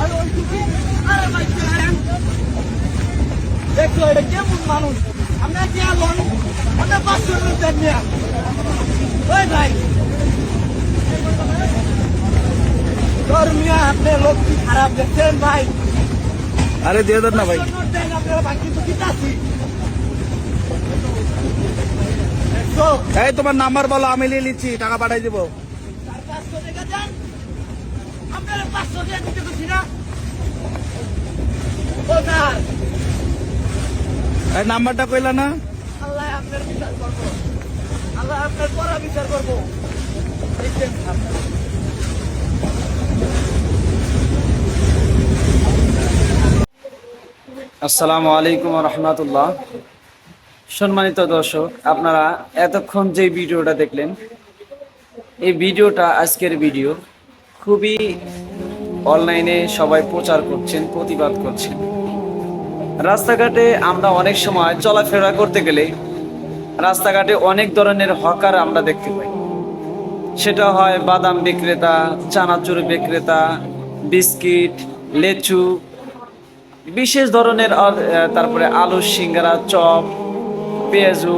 আর আরে দেখছ এটা কেমন মানুষ? আমরা কি আলোন আমরা পাঁচশো দেন ওই ভাই। তোর মিয়া আপনি লোক কি খারাপ দেখছেন ভাই? আরে দিয়ে দেন না ভাই। এই তোমার নাম্বার বলো আমি নিয়ে নিচ্ছি টাকা পাঠাই দিব। চার পাঁচশো টাকা দেন আপনারা পাঁচশো টাকা দিতে পারছি না। ও স্যার এই নাম্বারটা কইলা না? আল্লাহ আপনার বিচার করব। আল্লাহ আপনার পরা বিচার করব। দেখছেন আসসালামু আলাইকুম রহমতুল্লাহ। সম্মানিত দর্শক আপনারা এতক্ষণ যে ভিডিওটা দেখলেন এই ভিডিওটা আজকের ভিডিও। খুবই অনলাইনে সবাই প্রচার করছেন, প্রতিবাদ করছেন। রাস্তাঘাটে আমরা অনেক সময় চলাফেরা করতে গেলে রাস্তাঘাটে অনেক ধরনের হকার আমরা দেখতে পাই। সেটা হয় বাদাম বিক্রেতা, চানাচুর বিক্রেতা, বিস্কিট, লেচু, বিশেষ ধরনের তারপরে আলু, সিঙ্গারা, চপ, পেঁয়াজু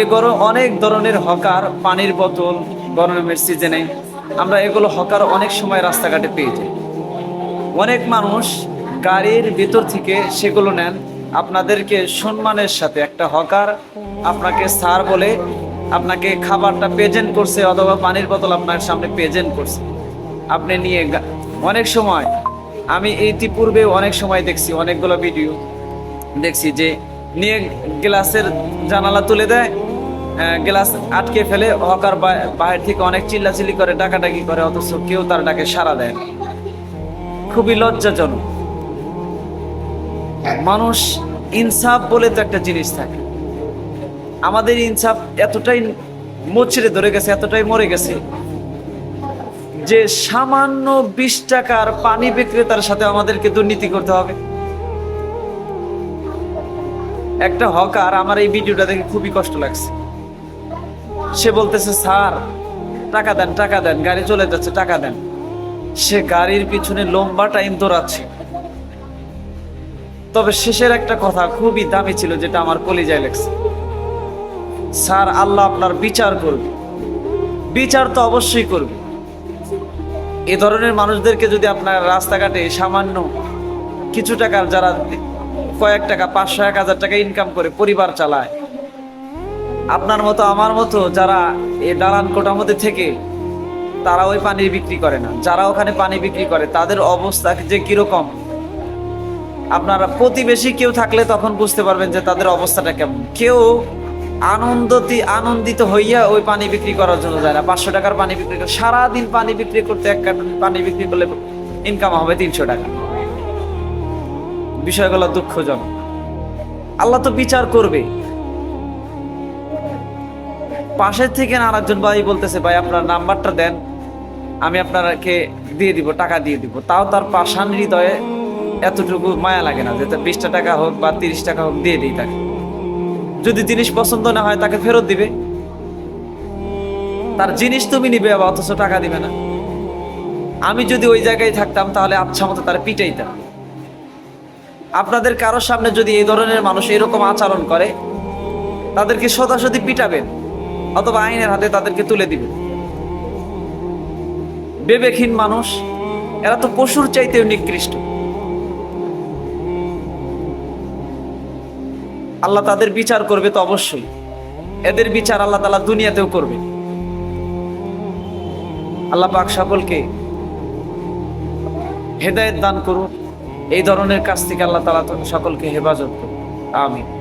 এগুলো অনেক ধরনের হকার পানির বোতল গরমের সিজনে আমরা এগুলো হকার অনেক সময় রাস্তাঘাটে পেয়ে যাই। অনেক মানুষ গাড়ির ভিতর থেকে সেগুলো নেন। আপনাদেরকে সম্মানের সাথে একটা হকার আপনাকে স্যার বলে আপনাকে খাবারটা প্রেজেন্ট করছে অথবা পানির বোতল আপনার সামনে প্রেজেন্ট করছে। আপনি নিয়ে অনেক সময় আমি ইতিপূর্বে অনেক সময় দেখছি, অনেকগুলো ভিডিও দেখছি যে নিয়ে গ্লাসের জানালা তুলে দেয় গ্লাস আটকে ফেলে হকার বা- বাইরে থেকে অনেক চিল্লাচিল্লি করে, ডাকাডাকি করে, অথচ কেউ তার ডাকে সাড়া দেয়। খুবই লজ্জাজনক। মানুষ ইনসাফ বলে তো একটা জিনিস থাকে। আমাদের ইনসাফ এতটাই মচড়ে ধরে গেছে, এতটাই মরে গেছে, যে সামান্য বিশ টাকার পানি বিক্রেতার সাথে আমাদেরকে দুর্নীতি করতে হবে। একটা হকার, আমার এই ভিডিওটা দেখে খুবই কষ্ট লাগছে। সে বলতেছে, স্যার, টাকা দেন টাকা দেন, গাড়ি চলে যাচ্ছে, টাকা দেন। সে গাড়ির পিছনে লম্বা টাইম দৌড়াচ্ছে। তবে শেষের একটা কথা খুবই দামি ছিল, যেটা আমার কলিজায় লেগছে। স্যার, আল্লাহ আপনার বিচার করবে। বিচার তো অবশ্যই করবে। এ ধরনের মানুষদেরকে যদি আপনার রাস্তাঘাটে সামান্য কিছু টাকার যারা কয়েক টাকা, পাঁচশো, এক হাজার টাকা ইনকাম করে পরিবার চালায় আপনার মতো, আমার মতো যারা এই দালান কোটার মধ্যে থেকে তারা ওই পানি বিক্রি করে না। যারা ওখানে পানি বিক্রি করে, তাদের অবস্থা যে কীরকম? আপনারা প্রতিবেশী কেউ থাকলে তখন বুঝতে পারবেন যে তাদের অবস্থাটা কেমন। কেউ আনন্দতি, আনন্দিত হইয়া ওই পানি বিক্রি করার জন্য যায় না। পাঁচশো টাকার পানি বিক্রি করে, সারাদিন পানি বিক্রি করতে এক কার্টন পানি বিক্রি করলে ইনকাম হবে তিনশো টাকা। বিষয়গুলো দুঃখজনক। আল্লাহ তো বিচার করবে। পাশের থেকে না আরেকজন ভাই বলতেছে, ভাই, আপনার নাম্বারটা দেন, আমি আপনাকে দিয়ে দিব, টাকা দিয়ে দিব। তাও তার পাষাণ হৃদয়ে এতটুকু মায়া লাগে না, যে বিশটা টাকা হোক বা তিরিশ টাকা হোক, দিয়ে দিই তাকে। যদি জিনিস পছন্দ না হয়, তাকে ফেরত দিবে। তার জিনিস তুমি নিবে, আবার অথচ টাকা দিবে না। আমি যদি ওই জায়গায় থাকতাম, তাহলে আচ্ছা মতো তার পিটাইতাম। আপনাদের কারোর সামনে যদি এই ধরনের মানুষ এরকম আচরণ করে, তাদেরকে সদাসদি পিটাবেন। অথবা আইনের হাতে তাদেরকে তুলে দিবেন বিবেকহীন মানুষ, এরা তো পশুর চাইতেও নিকৃষ্ট। আল্লাহ তাদের বিচার করবে তো অবশ্যই। এদের বিচার আল্লাহ তালা দুনিয়াতেও করবে। আল্লাহ পাক সকলকে হেদায়েত দান করুন। এই ধরনের কাজ থেকে আল্লাহ তালা সকলকে হেফাজত করুন। আমিন।